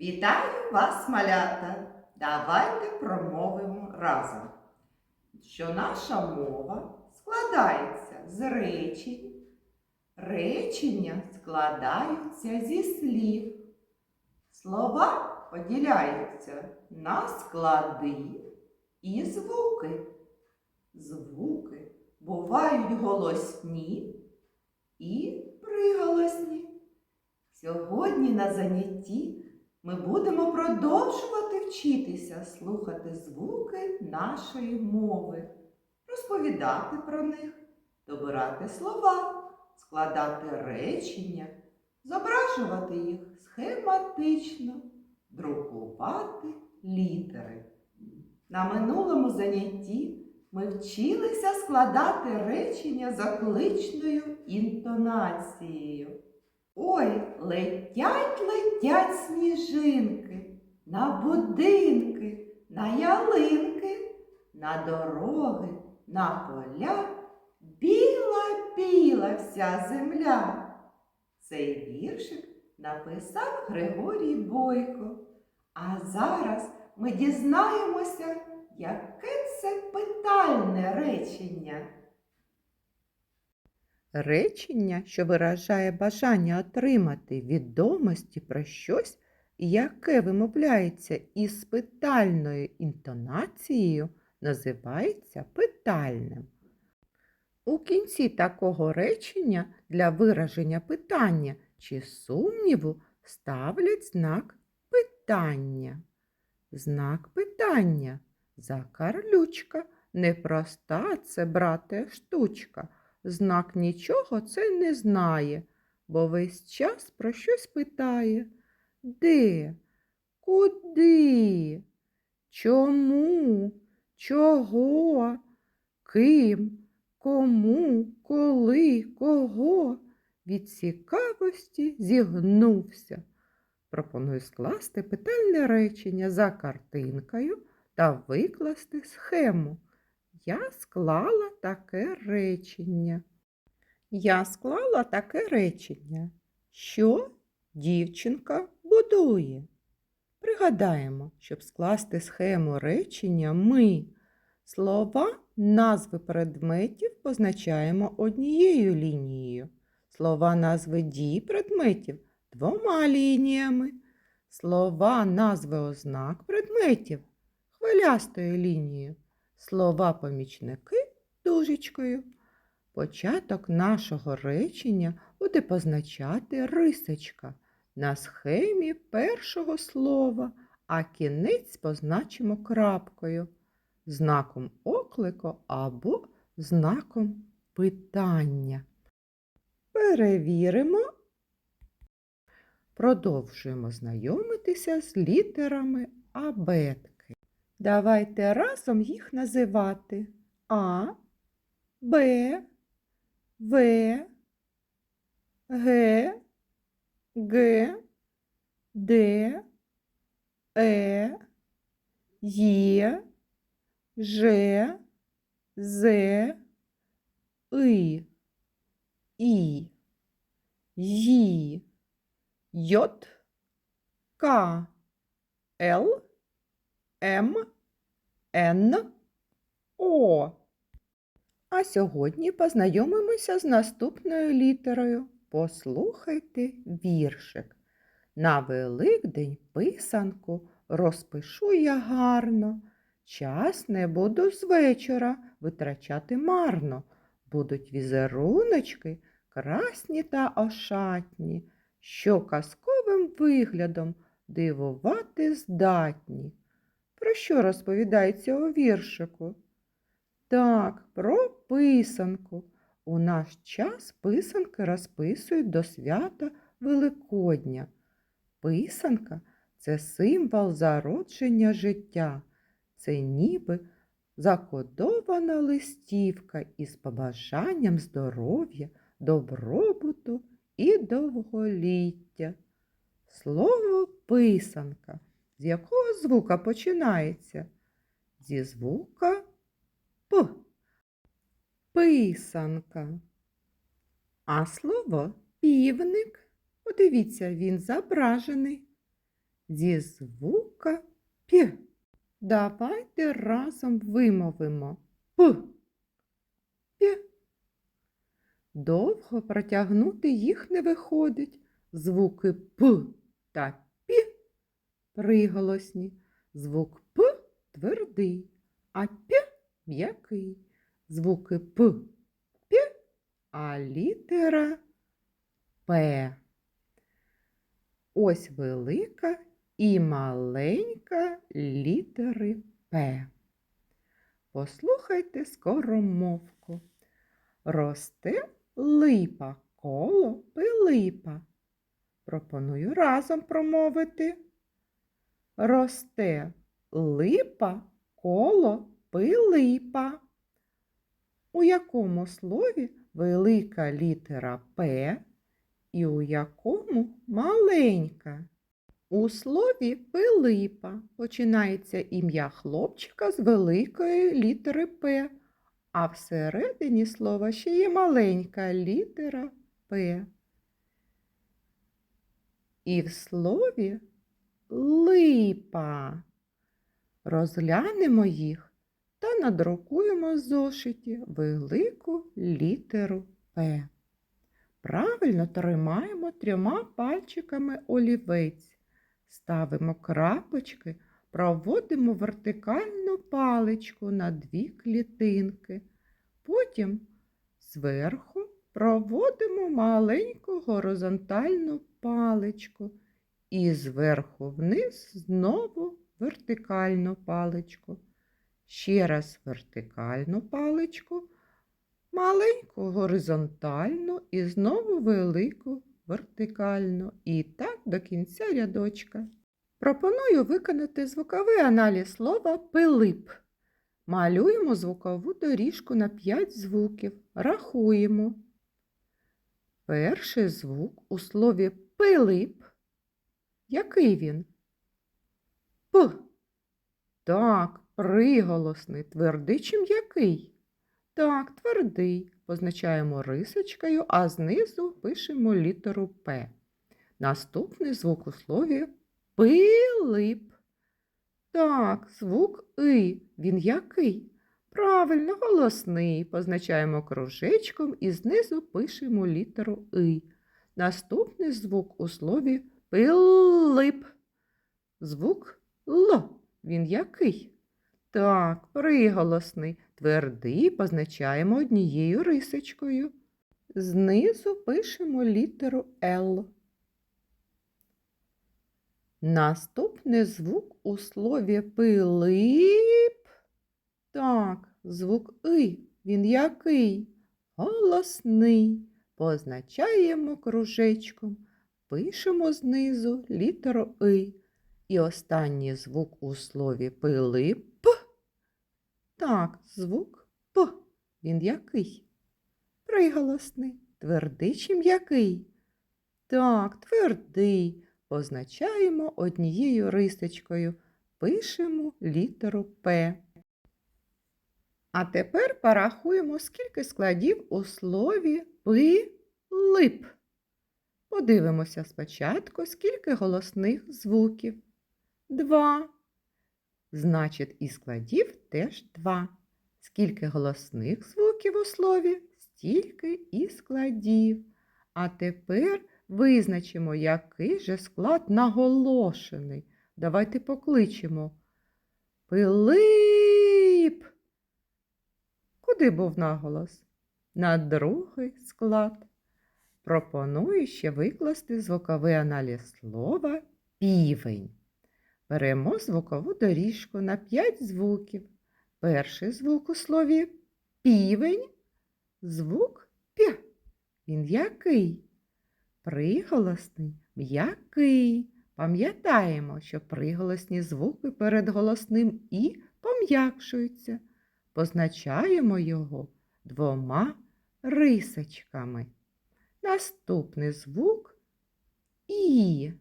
Вітаю вас, малята! Давайте промовимо разом, що наша мова складається з речень. Речення складаються зі слів. Слова поділяються на склади і звуки. Звуки бувають голосні і приголосні. Сьогодні на занятті ми будемо продовжувати вчитися слухати звуки нашої мови, розповідати про них, добирати слова, складати речення, зображувати їх схематично, друкувати літери. На минулому занятті ми вчилися складати речення закличною інтонацією. Ой, летять, летять сніжинки на будинки, на ялинки, на дороги, на поля. Біла, біла вся земля. Цей віршик написав Григорій Бойко. А зараз ми дізнаємося, яке це питальне речення. Речення, що виражає бажання отримати відомості про щось, яке вимовляється із питальною інтонацією, називається питальним. У кінці такого речення для вираження питання чи сумніву ставлять знак питання. Знак питання. Закарлючка. Непроста це, брате, штучка. Знак нічого це не знає, бо весь час про щось питає. Де? Куди? Чому? Чого? Ким? Кому? Коли? Кого? Від цікавості зігнувся. Пропоную скласти питальне речення за картинкою та викласти схему. Я склала таке речення. Я склала таке речення, що дівчинка будує. Пригадаємо, щоб скласти схему речення, ми слова, назви предметів позначаємо однією лінією. Слова назви дій предметів двома лініями. Слова назви ознак предметів хвилястою лінією слова помічники дужечкою. Початок нашого речення буде позначати рисочка на схемі першого слова, а кінець позначимо крапкою, знаком оклику або знаком питання. Перевіримо. Продовжуємо знайомитися з літерами абетки. Давайте разом їх називати. А, Б, В, Г, Г, Д, Е, Є, Ж, З, И, І, Й, Й, К, Л, М, Н, О. А сьогодні познайомимося з наступною літерою. Послухайте віршик. На Великдень писанку розпишу я гарно. Час не буду з вечора витрачати марно. Будуть візеруночки красні та ошатні, що казковим виглядом дивувати здатні. Про що розповідається у віршику? Так, про писанку. У наш час писанки розписують до свята Великодня. Писанка це символ зародження життя. Це ніби закодована листівка із побажанням здоров'я, добробуту і довголіття. Слово писанка. З якого звука починається? Зі звука П. Писанка. А слово півник, подивіться, він зображений. зі звука П. Давайте разом вимовимо П. П. Довго протягнути їх не виходить. Звуки П та П приголосні. Звук П твердий, а П м'який. Звуки П, П, а літера П. Ось велика і маленька літери П. Послухайте скоромовку. Росте липа коло пилипа. Пропоную разом промовити. Росте липа коло пилипа. У якому слові велика літера П і у якому маленька? У слові Пилипа починається ім'я хлопчика з великої літери П, а всередині слова ще є маленька літера П. І в слові липа. Розглянемо їх та надрукуємо в зошиті велику літеру П. Правильно тримаємо трьома пальчиками олівець, ставимо крапочки, проводимо вертикальну паличку на дві клітинки. Потім зверху проводимо маленьку горизонтальну паличку і зверху вниз знову вертикальну паличку. Ще раз вертикальну паличку, маленьку горизонтальну і знову велику вертикальну. І так до кінця рядочка. Пропоную виконати звуковий аналіз слова Пилип. Малюємо звукову доріжку на 5 звуків. Рахуємо. Перший звук у слові Пилип. Який він? П. Так, приголосний, твердий чи м'який? Так, твердий. Позначаємо рисочкою, а знизу пишемо літеру П. Наступний звук у слові пилип. Так, звук И. Він який? Правильно, голосний. Позначаємо кружечком і знизу пишемо літеру И. Наступний звук у слові пилип. Звук Л. Він який? Так, приголосний. Твердий позначаємо однією рисочкою. Знизу пишемо літеру Л. Наступний звук у слові пилип. Так, звук И. Він який? Голосний. Позначаємо кружечком. Пишемо знизу літеру И. І останній звук у слові пилип. Так, звук П. Він який? Приголосний. Твердий чи м'який? Так, твердий. Позначаємо однією рисочкою. Пишемо літеру П. А тепер порахуємо, скільки складів у слові пилип. Подивимося спочатку, скільки голосних звуків. Два. Значить, і складів теж два. Скільки голосних звуків у слові, стільки і складів. А тепер визначимо, який же склад наголошений. Давайте покличемо. Пилип. Куди був наголос? На другий склад. Пропоную ще викласти звуковий аналіз слова півень. Беремо звукову доріжку на 5 звуків. Перший звук у слові півень, звук П. Він який? Приголосний м'який. Пам'ятаємо, що приголосні звуки перед голосним І пом'якшуються. Позначаємо його двома рисочками. Наступний звук І.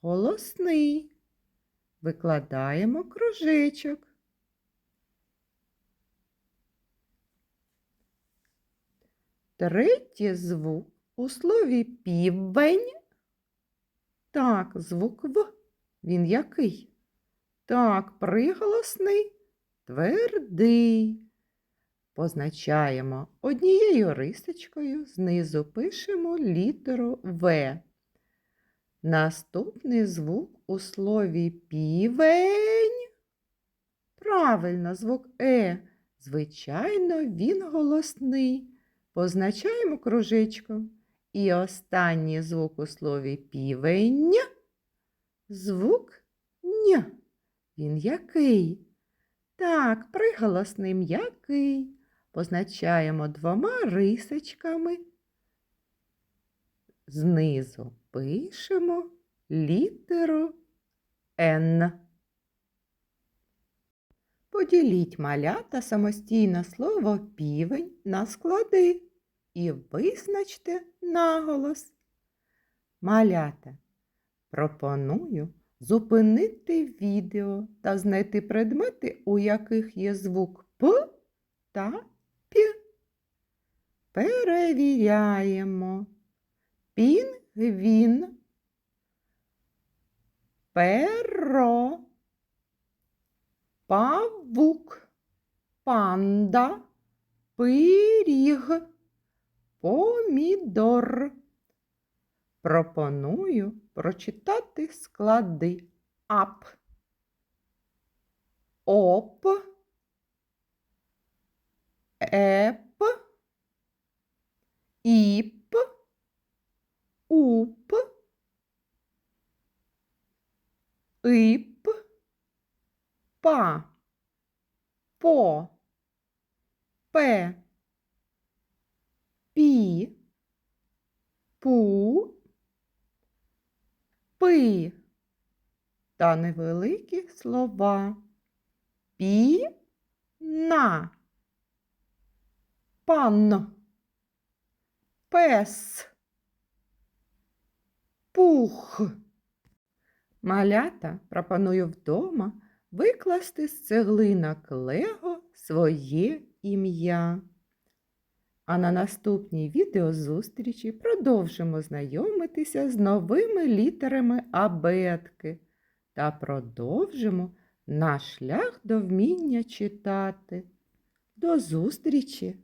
Голосний. Викладаємо кружечок. Третій звук у слові півень. Так, звук В. Він який? Так, приголосний, твердий. Позначаємо однією рисочкою, знизу пишемо літеру В. Наступний звук у слові півень. Правильно, звук Е. Звичайно, він голосний. Позначаємо кружечком. І останній звук у слові півень. Звук ня. Він який? Так, приголосний м'який. Позначаємо двома рисочками. Знизу пишемо літеру Н. Поділіть малята самостійно слово півень на склади і визначте наголос. Малята, пропоную зупинити відео та знайти предмети, у яких є звук П та. Перевіряємо. Пінгвін. Перо. Павук. Панда. Пиріг. Помідор. Пропоную прочитати склади ап. Оп. Еп. Іп. Уп. Ип. Па. По. Пе. Пі. Пу. Пи. Та невеликі слова. Пі. На. Пан. Пес. Пух. Малята пропоную вдома викласти з цеглинок Лего своє ім'я. А на наступній відеозустрічі продовжимо знайомитися з новими літерами абетки та продовжимо наш шлях до вміння читати. До зустрічі!